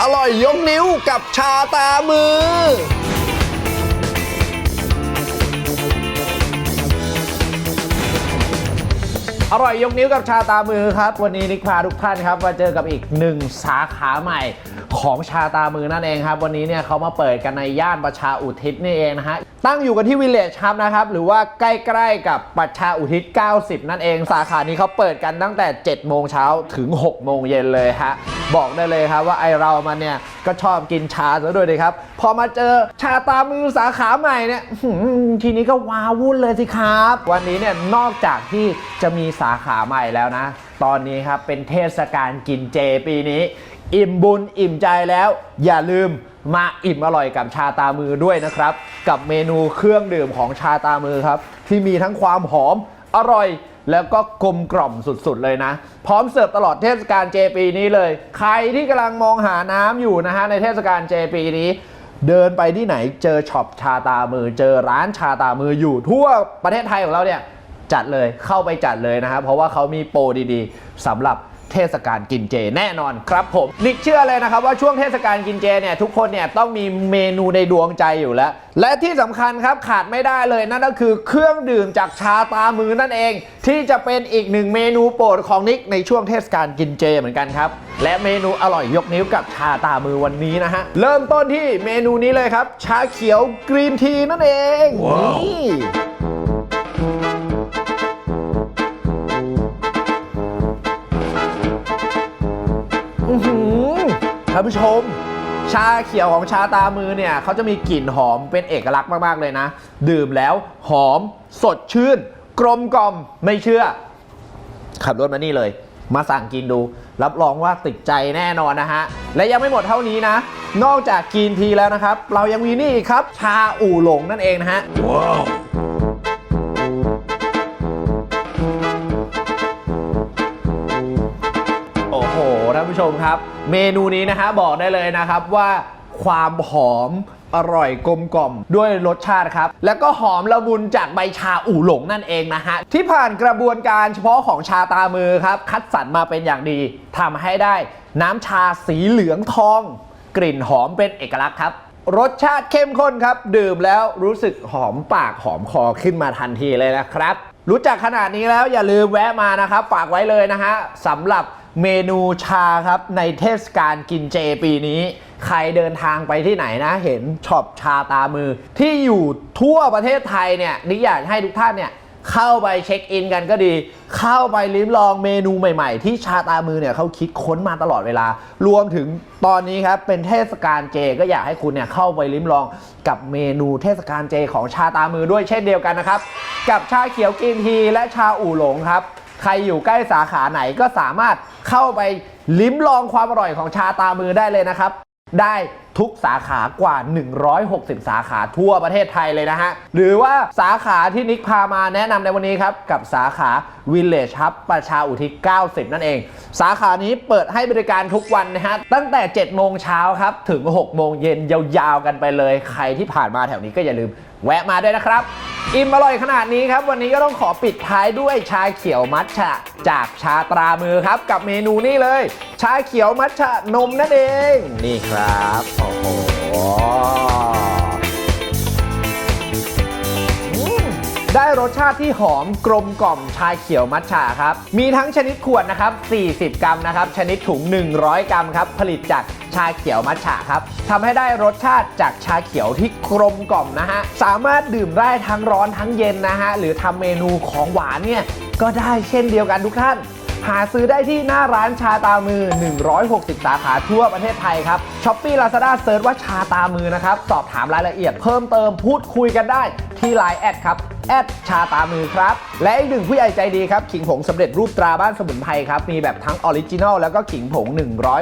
อร่อยยกนิ้วกับชาตามือ อร่อยยกนิ้วกับชาตามือครับ วันนี้นิกพาทุกท่านครับมาเจอกับอีกหนึ่งสาขาใหม่ของชาตามือนั่นเองครับ วันนี้เนี่ยเขามาเปิดกันในย่านประชาอุทิศนี่เองนะฮะตั้งอยู่กันที่วิลเลจครับนะครับ หรือว่าใกล้ๆกับประชาอุทิศ 90 นั่นเอง สาขานี้เขาเปิดกันตั้งแต่ 7 โมงเช้าถึง 6 โมงเย็นเลยฮะ บอกได้เลยครับว่าไอเรามันเนี่ยก็ชอบกินชาซะด้วยเลยครับ พอมาเจอชาตามือสาขาใหม่เนี่ยทีนี้ก็ว้าวุ่นเลยสิครับ วันนี้เนี่ยนอกจากที่จะมีสาขาใหม่แล้วนะ ตอนนี้ครับเป็นเทศกาลกินเจปีนี้ อิ่มบุญอิ่มใจแล้ว อย่าลืมมาอิ่มอร่อยกับชาตามือด้วยนะครับ กับเมนูเครื่องดื่มของชาตามือครับ ที่มีทั้งความหอมอร่อย แล้วก็กลมกล่อมสุดๆเลยนะ พร้อมเสิร์ฟตลอดเทศกาลเจปีนี้เลย ใครที่กำลังมองหาน้ำอยู่นะฮะในเทศกาลเจปีนี้ เดินไปที่ไหนเจอช็อปชาตามือ เจอร้านชาตามืออยู่ทั่วประเทศไทยของเราเนี่ยจัดเลยเข้าไปจัดเลยนะครับเพราะว่าเขามีโปรดีๆสำหรับ เทศกาลกินเจแน่นอนครับผมนิกเชื่อเลยนะครับว่าช่วงเทศกาลกินเจเนี่ยทุกคนเนี่ยต้องมีเมนูในดวงใจอยู่แล้ว และที่สำคัญครับขาดไม่ได้เลยนั่นก็คือเครื่องดื่มจากชาตามือนั่นเอง ที่จะเป็นอีกหนึ่งเมนูโปรดของนิกในช่วงเทศกาลกินเจเหมือนกันครับและเมนูอร่อยยกนิ้วกับชาตามือวันนี้นะฮะเริ่มต้นที่เมนูนี้เลยครับ ชาเขียวกรีนทีนั่นเองนี่ ท่านผู้ชม ชาเขียวของชาตามือเนี่ยเขาจะมีกลิ่นหอมเป็นเอกลักษณ์มาก ๆ เลยนะ ดื่มแล้วหอมสดชื่น กลมกล่อมไม่เชื่อ ขับรถมานี่เลย มาสั่งกินดู รับรองว่าติดใจแน่นอนนะฮะ และยังไม่หมดเท่านี้นะ นอกจากกินทีแล้วนะครับ เรายังมีนี่ครับ ชาอู่หลงนั่นเองนะฮะโานผู้ชมครับ เมนูนี้นะฮะบอกได้เลยนะครับว่าความหอมอร่อยกลมกล่อมด้วยรสชาติครับ แล้วก็หอมละมุนจากใบชาอู่หลงนั่นเองนะฮะ ที่ผ่านกระบวนการเฉพาะของชาตามือครับ คัดสรรมาเป็นอย่างดีทำให้ได้น้ำชาสีเหลืองทอง กลิ่นหอมเป็นเอกลักษณ์ครับ รสชาติเข้มข้นครับ ดื่มแล้วรู้สึกหอมปากหอมคอขึ้นมาทันทีเลยนะครับ รู้จักขนาดนี้แล้วอย่าลืมแวะมานะครับ ฝากไว้เลยนะฮะสำหรับ เมนูชาครับในเทศกาลกินเจปีนี้ ใครเดินทางไปที่ไหนนะ เห็นช็อปชาตามือ ที่อยู่ทั่วประเทศไทยเนี่ยนิอยากให้ทุกท่านเนี่ยเข้าไปเช็คอินกันก็ดี เข้าไปลิ้มลองเมนูใหม่ๆ ที่ชาตามือเนี่ยเขาคิดค้นมาตลอดเวลา รวมถึงตอนนี้ครับเป็นเทศกาลเจก็อยากให้คุณเนี่ยเข้าไปลิ้มลองกับเมนูเทศกาลเจของชาตามือด้วยเช่นเดียวกันนะครับ กับชาเขียวกินทีและชาอู่หลงครับ ใครอยู่ใกล้สาขาไหนก็สามารถเข้าไปลิ้มลองความอร่อยของชาตามือได้เลยนะครับ ได้ทุกสาขากว่า 160 สาขาทั่วประเทศไทยเลยนะฮะ หรือว่าสาขาที่นิกพามาแนะนำในวันนี้ครับ กับสาขา Village Hub ประชาอุทิศ 90 นั่นเอง สาขานี้เปิดให้บริการทุกวันนะฮะ ตั้งแต่ 7 โมงเช้าครับ ถึง 6 โมงเย็นยาวๆกันไปเลย ใครที่ผ่านมาแถวนี้ก็อย่าลืมแวะมาด้วยนะครับ อิ่มอร่อยขนาดนี้ครับ วันนี้ก็ต้องขอปิดท้ายด้วยชาเขียวมัทฉะจากชาตรามือครับ กับเมนูนี้เลย ชาเขียวมัทฉะนมนั่นเอง นี่ครับ โอ้โห ได้รสชาติที่หอมกลมกล่อมชาเขียวมัทฉะครับ มีทั้งชนิดขวดนะครับ 40 กรัมนะครับ ชนิดถุง 100 กรัมครับ ผลิตจากชาเขียวมัทฉะครับทำให้ได้รสชาติจากชาเขียวที่กลมกล่อมนะฮะ สามารถดื่มได้ทั้งร้อนทั้งเย็นนะฮะ หรือทำเมนูของหวานเนี่ย ก็ได้เช่นเดียวกันทุกท่าน หาซื้อได้ที่หน้าร้านชาตามือ 160 สาขาทั่วประเทศไทยครับช้อปปี้ลาซาด้าเซิร์ชว่าชาตามือนะครับ สอบถามรายละเอียดเพิ่มเติมพูดคุยกันได้ที่ไลน์แอดครับ แอดชาตามือครับ และอีกหนึ่งผู้ใหญ่ใจดีครับ ขิงผงสำเร็จรูปตราบ้านสมุนไพรครับ มีแบบทั้งออริจินอลแล้วก็ขิงผง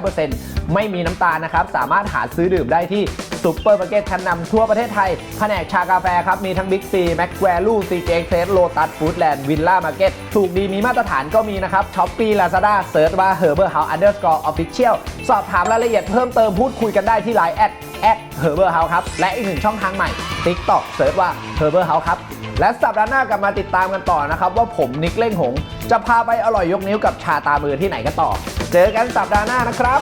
100% ไม่มีน้ำตาลนะครับ สามารถหาซื้อดื่มได้ที่ซุปเปอร์มาร์เก็ตชั้นนำทั่วประเทศไทย แผนกชากาแฟครับ มีทั้งบิ๊กซีแม็กแวลูซีเจเคสโลตัสฟู้ดแลนด์วิลล่ามาร์เก็ตถูกดีมีมาตรฐานก็มีนะครับช้อปปี้ลาซาด้าเซิร์ชว่า Herbal House Underscore Official สอบถามรายละเอียดเพิ่มเติมพูดคุยกันได้ที่ไลน์แอดแอด Herbal House ครับ และอีกหนึ่งช่องทางใหม่ TikTok เซิร์ชว่า Herbal House ครับ และสัปดาห์หน้ากลับมาติดตามกันต่อนะครับ ว่าผมนิกเล่งหง จะพาไปอร่อยยกนิ้วกับชาตามือที่ไหนกันต่อ เจอกันสัปดาห์หน้านะครับ